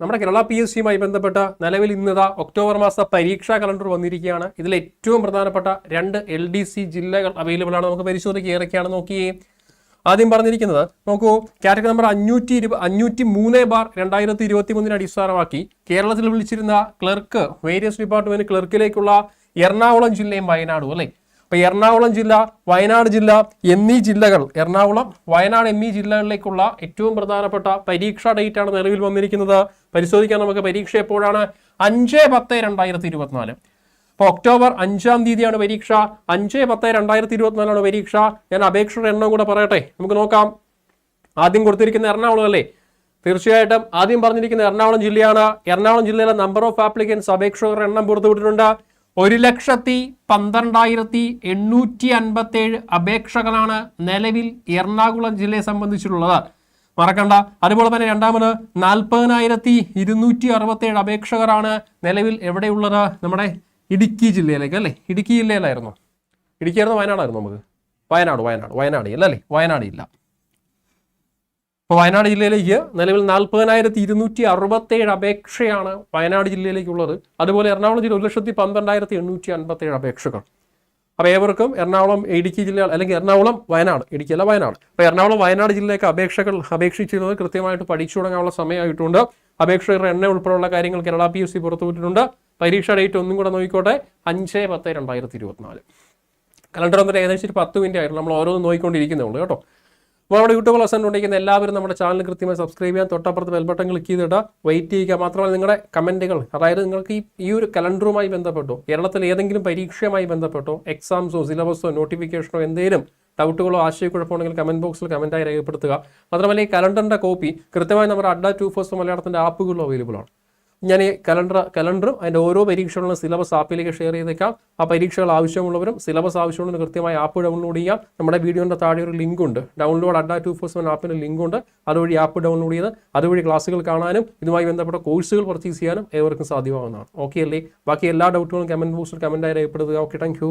നമ്മുടെ Kerala P S സിയുമായി ബന്ധപ്പെട്ട നിലവിൽ ഇന്നതാ ഒക്ടോബർ മാസ പരീക്ഷാ കലണ്ടർ വന്നിരിക്കുകയാണ്. ഇതിൽ ഏറ്റവും പ്രധാനപ്പെട്ട രണ്ട് എൽ ഡി സി ജില്ലകൾ അവൈലബിൾ ആണ് നമുക്ക് പരിശോധിക്കുക. ഏതൊക്കെയാണ് നോക്കിയേ? ആദ്യം പറഞ്ഞിരിക്കുന്നത് നോക്കൂ കാറ്റഗറി നമ്പർ അഞ്ഞൂറ്റി ഇരുപ അഞ്ഞൂറ്റി മൂന്ന് ബാർ രണ്ടായിരത്തി ഇരുപത്തി മൂന്നിന് അടിസ്ഥാനമാക്കി കേരളത്തിൽ വിളിച്ചിരുന്ന ക്ലർക്ക് വേരിയസ് ഡിപ്പാർട്ട്മെന്റ് ക്ലർക്കിലേക്കുള്ള എറണാകുളം ജില്ലയും വയനാടും അല്ലേ? അപ്പൊ എറണാകുളം ജില്ല വയനാട് ജില്ല എന്നീ ജില്ലകൾ എറണാകുളം വയനാട് എന്നീ ജില്ലകളിലേക്കുള്ള ഏറ്റവും പ്രധാനപ്പെട്ട പരീക്ഷാ ഡേറ്റ് ആണ് നിലവിൽ വന്നിരിക്കുന്നത്. പരിശോധിക്കാൻ നമുക്ക് പരീക്ഷ എപ്പോഴാണ്? അഞ്ച് പത്ത് രണ്ടായിരത്തി ഇരുപത്തിനാല്. അപ്പോൾ ഒക്ടോബർ അഞ്ചാം തീയതിയാണ് പരീക്ഷ. അഞ്ച് പത്ത് രണ്ടായിരത്തി ഇരുപത്തിനാലാണ് പരീക്ഷ. ഞാൻ അപേക്ഷയുടെ എണ്ണം കൂടെ പറയട്ടെ? നമുക്ക് നോക്കാം. ആദ്യം കൊടുത്തിരിക്കുന്ന എറണാകുളം അല്ലേ? തീർച്ചയായിട്ടും ആദ്യം പറഞ്ഞിരിക്കുന്ന എറണാകുളം ജില്ലയാണ്. എറണാകുളം ജില്ലയിലെ നമ്പർ ഓഫ് ആപ്ലിക്കൻസ് അപേക്ഷകരുടെ എണ്ണം പുറത്തുവിട്ടിട്ടുണ്ട്. ഒരു ലക്ഷത്തി പന്ത്രണ്ടായിരത്തി എണ്ണൂറ്റി അൻപത്തി ഏഴ് അപേക്ഷകളാണ് നിലവിൽ എറണാകുളം ജില്ലയെ സംബന്ധിച്ചിട്ടുള്ളത്. മറക്കണ്ട. അതുപോലെ തന്നെ രണ്ടാമത് നാൽപ്പതിനായിരത്തി ഇരുന്നൂറ്റി അറുപത്തി ഏഴ് അപേക്ഷകരാണ് നിലവിൽ എവിടെയുള്ളത്? നമ്മുടെ ഇടുക്കി ജില്ലയിലേക്ക് അല്ലേ? ഇടുക്കി ജില്ലയിലായിരുന്നു. ഇടുക്കിയായിരുന്നു വയനാടായിരുന്നു നമുക്ക്. വയനാട് വയനാട് വയനാട് ഇല്ല അല്ലേ? വയനാട് ഇല്ല ഇപ്പോൾ വയനാട് ജില്ലയിലേക്ക് നിലവിൽ നാൽപ്പതിനായിരത്തി ഇരുന്നൂറ്റി അറുപത്തേഴ് അപേക്ഷയാണ് വയനാട് ജില്ലയിലേക്കുള്ളത്. അതുപോലെ എറണാകുളം ജില്ല ഒരു ലക്ഷത്തി പന്ത്രണ്ടായിരത്തി എണ്ണൂറ്റി അൻപത്തേഴ് അപേക്ഷകൾ. അപ്പോൾ ഏവർക്കും എറണാകുളം ഇടുക്കി ജില്ല അല്ലെങ്കിൽ എറണാകുളം വയനാട് ഇടുക്കി അല്ല വയനാട്. അപ്പോൾ എറണാകുളം വയനാട് ജില്ലയിലേക്ക് അപേക്ഷകൾ അപേക്ഷിച്ചിരുന്നത് കൃത്യമായിട്ട് പഠിച്ചു തുടങ്ങാനുള്ള സമയമായിട്ടുണ്ട്. അപേക്ഷകരുടെ എണ്ണ ഉൾപ്പെടെയുള്ള കാര്യങ്ങൾ കേരള പി എസ് സി പുറത്തുവിട്ടിട്ടുണ്ട്. പരീക്ഷ ഡേറ്റ് ഒന്നും കൂടെ നോക്കിക്കോട്ടെ അഞ്ച് പത്ത് രണ്ടായിരത്തി ഇരുപത്തിനാല് കലണ്ടർ വന്നിട്ട് ഏകദേശം ഒരു പത്ത് മിനിറ്റ് ആയിരുന്നു. നമ്മൾ ഓരോന്ന് നോക്കിക്കൊണ്ടിരിക്കുന്നേ ഉള്ളൂ കേട്ടോ. അപ്പോൾ നമ്മുടെ യൂട്യൂബ് ലെസൺ ഉണ്ടെങ്കിൽ എല്ലാവരും നമ്മുടെ ചാനൽ കൃത്യമായി സബ്സ്ക്രൈബ് ചെയ്യാൻ തൊട്ടപ്പുറത്ത് ബെൽബട്ടൺ ക്ലിക്ക് ചെയ്തിട്ട് വെയിറ്റ് ചെയ്യുക. മാത്രമല്ല നിങ്ങളുടെ കമന്റുകൾ അതായത് നിങ്ങൾക്ക് ഈ ഈ ഒരു കലണ്ടറുമായി ബന്ധപ്പെട്ടോ കേരളത്തിൽ ഏതെങ്കിലും പരീക്ഷയുമായി ബന്ധപ്പെട്ടോ എക്സാംസോ സിലബസോ നോട്ടിഫിക്കേഷനോ എന്തെങ്കിലും ഡൗട്ടുകളോ ആശയക്കുഴപ്പമുണ്ടെങ്കിൽ കമന്റ് ബോക്സിൽ കമന്റായി രേഖപ്പെടുത്തുക. മാത്രമല്ല ഈ കലണ്ടറിന്റെ കോപ്പി കൃത്യമായി നമ്മുടെ അഡ്ഡ ടു ഫോഴ്സ് മലയാളത്തിന്റെ ആപ്പുകളിലും അവൈലബിൾ ആണ്. ഞാൻ ഈ കലണ്ടർ കലണ്ടറും അതിന്റെ ഓരോ പരീക്ഷകളുടെ സിലബസ് ആപ്പിലേക്ക് ഷെയർ ചെയ്തേക്കാം. ആ പരീക്ഷകൾ ആവശ്യമുള്ളവരും സിലബസ് ആവശ്യമുള്ളവർ കൃത്യമായി ആപ്പ് ഡൗൺലോഡ് ചെയ്യാം. നമ്മുടെ വീഡിയോന്റെ താഴെ ഒരു ലിങ്ക് ഉണ്ട്. Download Adda two four seven ആപ്പിന്റെ link ഉണ്ട്. അതുവഴി ആപ്പ് ഡൗൺലോഡ് ചെയ്ത് അതുവഴി ക്ലാസ്സുകൾ കാണാനും ഇതുമായി ബന്ധപ്പെട്ട കോഴ്സുകൾ പർച്ചേസ് ചെയ്യാനും ഏവർക്കും സാധ്യമാകുന്നതാണ് ഓക്കെ അല്ലേ? ബാക്കി എല്ലാ ഡൗട്ടുകളും കമന്റ് ബോക്സിൽ കമന്റായി രേഖപ്പെടുത്തുക. Okay thank